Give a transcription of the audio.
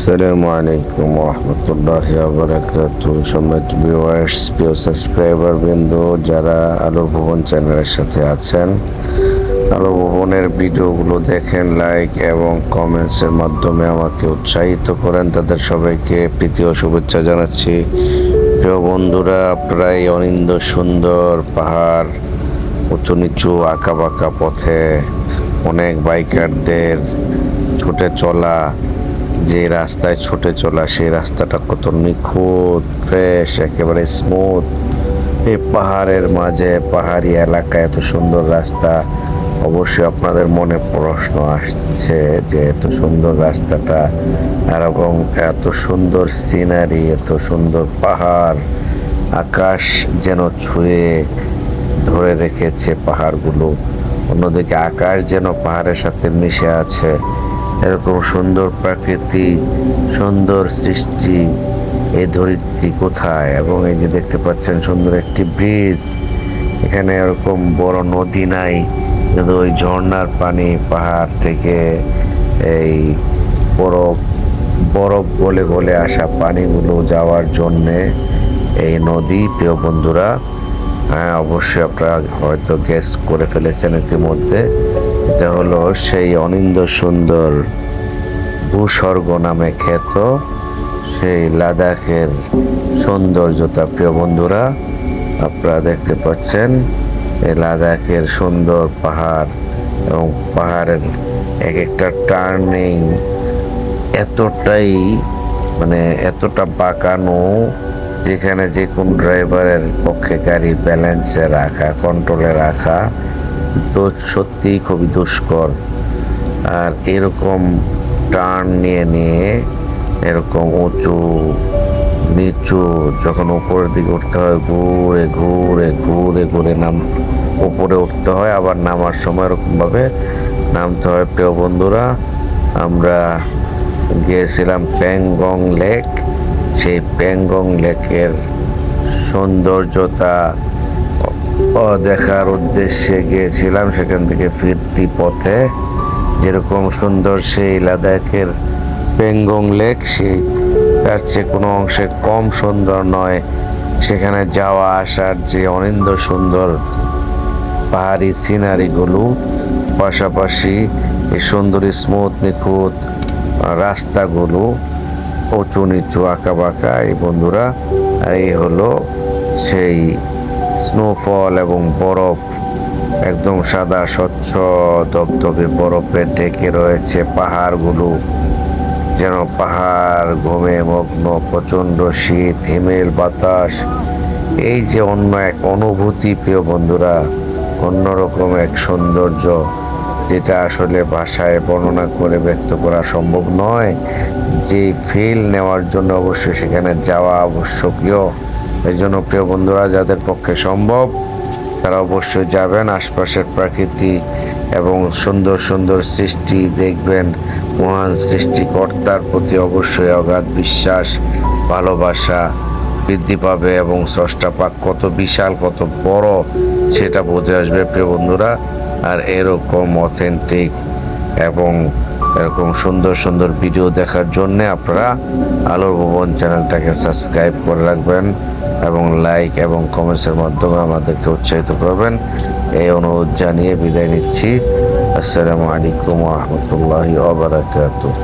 আসসালামু আলাইকুম রহমতুল্লাহ বারাকাত সম্মানিত ভিউয়ার্স প্রিয় সাবস্ক্রাইবার বিন্দু, যারা আলোর ভবন চ্যানেলের সাথে আছেন আলো ভবনের ভিডিওগুলো দেখেন লাইক এবং কমেন্টসের মাধ্যমে আমাকে উৎসাহিত করেন। তাদের সবাইকে প্রীতি ও শুভেচ্ছা জানাচ্ছি। প্রিয় বন্ধুরা আপনারা এই অনিন্দ সুন্দর পাহাড়, উঁচু নিচু আঁকা বাঁকা পথে অনেক বাইকারদের ছুটে চলা যে রাস্তায় ছুটে চলা, সেই রাস্তাটা কত নিখুঁত ফ্রেশ একেবারে স্মুথ এই পাহাড়ের মাঝে, পাহাড়ি এলাকায় এত সুন্দর রাস্তা। অবশ্যই আপনাদের মনে প্রশ্ন আসছে যে এত সুন্দর রাস্তাটা এবং এত সুন্দর সিনারি এত সুন্দর পাহাড়, আকাশ যেন ছুঁয়ে ধরে রেখেছে পাহাড়গুলো। অন্যদিকে আকাশ যেন পাহাড়ের সাথে মিশে আছে। এরকম সুন্দর প্রকৃতি, সুন্দর সৃষ্টি, এই ধরিত্রী কোথায়? এবং এই যে দেখতে পাচ্ছেন সুন্দর একটি ব্রিজ, এখানে এরকম বড় নদী নাই কিন্তু ওই ঝর্ণার পানি পাহাড় থেকে এই বরফ বরফ গলে গলে আসা পানিগুলো যাওয়ার জন্যে এই নদী। প্রিয় বন্ধুরা হ্যাঁ অবশ্যই আপনারা হয়তো গ্যাস করে ফেলেছেন ইতিমধ্যে। এটা হলো সেই অনিন্দ সুন্দর ভূস্বর্গ নামে খ্যাত সেই লাদাখের সৌন্দর্যতা। প্রিয় বন্ধুরা, আপনারা দেখতে পাচ্ছেন এই লাদাখের সুন্দর পাহাড় এবং পাহাড়ের এক একটা টার্নিং এতটাই মানে এতটা বাঁকানো যেখানে যে কোন ড্রাইভারের পক্ষে গাড়ি ব্যালেন্সে রাখা কন্ট্রোলে রাখা তো সত্যিই খুবই দুষ্কর। আর এরকম টার্ন নিয়ে নিয়ে, এরকম উঁচু, নিচু, যখন উপরের দিকে উঠতে হয়, ঘুরে ঘুরে ঘুরে ঘুরে নাম, উপরে উঠতে হয়, আবার নামার সময় এরকমভাবে নামতে হয়। প্রিয় বন্ধুরা, আমরা গিয়েছিলাম প্যাংগং লেক। সেই প্যাংগং লেকের সৌন্দর্যতা দেখার উদ্দেশ্যে গিয়েছিলাম সেখান থেকে ফিরতি পথে। যেরকম সুন্দর সেই লাদাখের পেঙ্গং লেক, সেই তার চেয়ে কোনো অংশে কম সুন্দর নয়। সেখানে যাওয়া, আসার যে অনিন্দ সুন্দর পাহাড়ি সিনারিগুলো, পাশাপাশি এই সুন্দরী, স্মুথ, নিখুঁত রাস্তাগুলো উঁচু নিচু আঁকা বাঁকা এই বন্ধুরা, এই হলো সেই স্নোফল এবং বরফ একদম সাদা, স্বচ্ছ দবদবে বরফে ঢেকে রয়েছে পাহাড়গুলো। যেন পাহাড় ঘুমে মগ্ন, প্রচণ্ড শীত, হিমেল, বাতাস। এই যে অন্য এক অনুভূতি, প্রিয় বন্ধুরা অন্যরকম এক সৌন্দর্য, যেটা আসলে ভাষায় বর্ণনা করে ব্যক্ত করা সম্ভব নয়। যে ফিল নেওয়ার জন্য অবশ্যই সেখানে যাওয়া আবশ্যকীয়। এই জন্য প্রিয় বন্ধুরা, যাদের পক্ষে সম্ভব, তারা অবশ্যই যাবেন আশপাশের প্রাকৃতি এবং সুন্দর সুন্দর সৃষ্টি দেখবেন। মহান সৃষ্টিকর্তার প্রতি অবশ্যই অগাধ বিশ্বাস, ভালোবাসা বৃদ্ধি পাবে এবং স্রষ্টা পাক কত বিশাল, কত বড়, সেটা বুঝে আসবে প্রিয় বন্ধুরা। আর এরকম অথেন্টিক এবং এরকম সুন্দর সুন্দর ভিডিও দেখার জন্যে আপনারা আলোর ভবন চ্যানেলটাকে সাবস্ক্রাইব করে রাখবেন এবং লাইক এবং কমেন্টসের মাধ্যমে আমাদেরকে উৎসাহিত করবেন। এই অনুরোধ জানিয়ে বিদায় নিচ্ছি। আসসালামু আলাইকুম রহমতুল্লাহি ওবরাকাতুহ